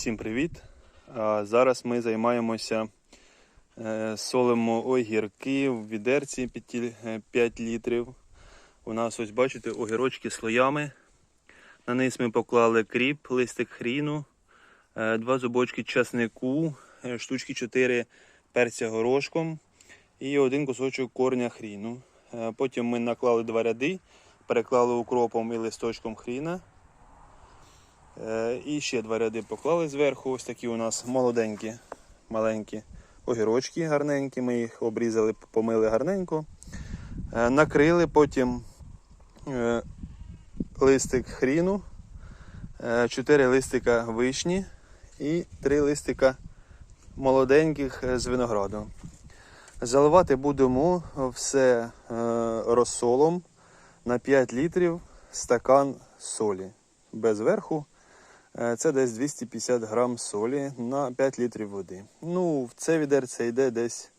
Всім привіт! Зараз ми займаємося е, солимо огірки в відерці 5, е, 5 літрів. У нас ось бачите огірочки слоями. На низ ми поклали кріп, листик хріну, е, два зубочки часнику, штучки 4 перця горошком і один кусочок корня хріну. Потім ми наклали два ряди, переклали укропом і листочком хріна. Е, І ще два ряди поклали зверху. Ось такі у нас молоденькі, маленькі огірочки гарненькі. Ми їх обрізали, помили гарненько. Е, Накрили потім е, листик хріну, е, чотири листика вишні і три листика молоденьких з винограду. Заливати будемо все розсолом на 5 літрів стакан солі без верху. Е, Це десь 250 грам солі на 5 літрів води. Ну, в це відерце йде десь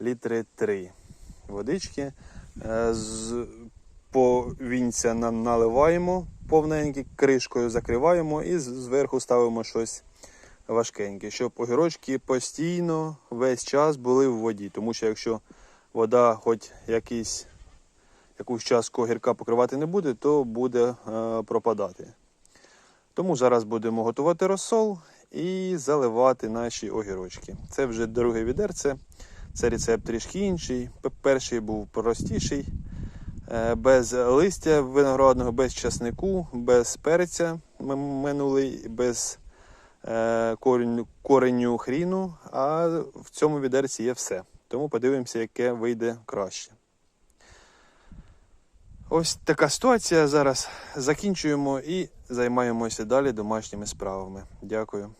літри 3 водички. Е, З повінця на- наливаємо повненькі, кришкою закриваємо і зверху ставимо щось важкеньке, щоб огірочки постійно весь час були в воді. Тому що якщо вода хоч якийсь, якусь частку огірка покривати не буде, то буде е, пропадати. Тому зараз будемо готувати розсол і заливати наші огірочки. Це вже друге відерце. Це рецепт трішки інший. Перший був простіший, е, без листя виноградного, без часнику, без перця минулий, без е, кореню, кореню хріну. А в цьому відерці є все. Тому подивимося, яке вийде краще. Ось така ситуація. Зараз закінчуємо і займаємося далі домашніми справами. Дякую.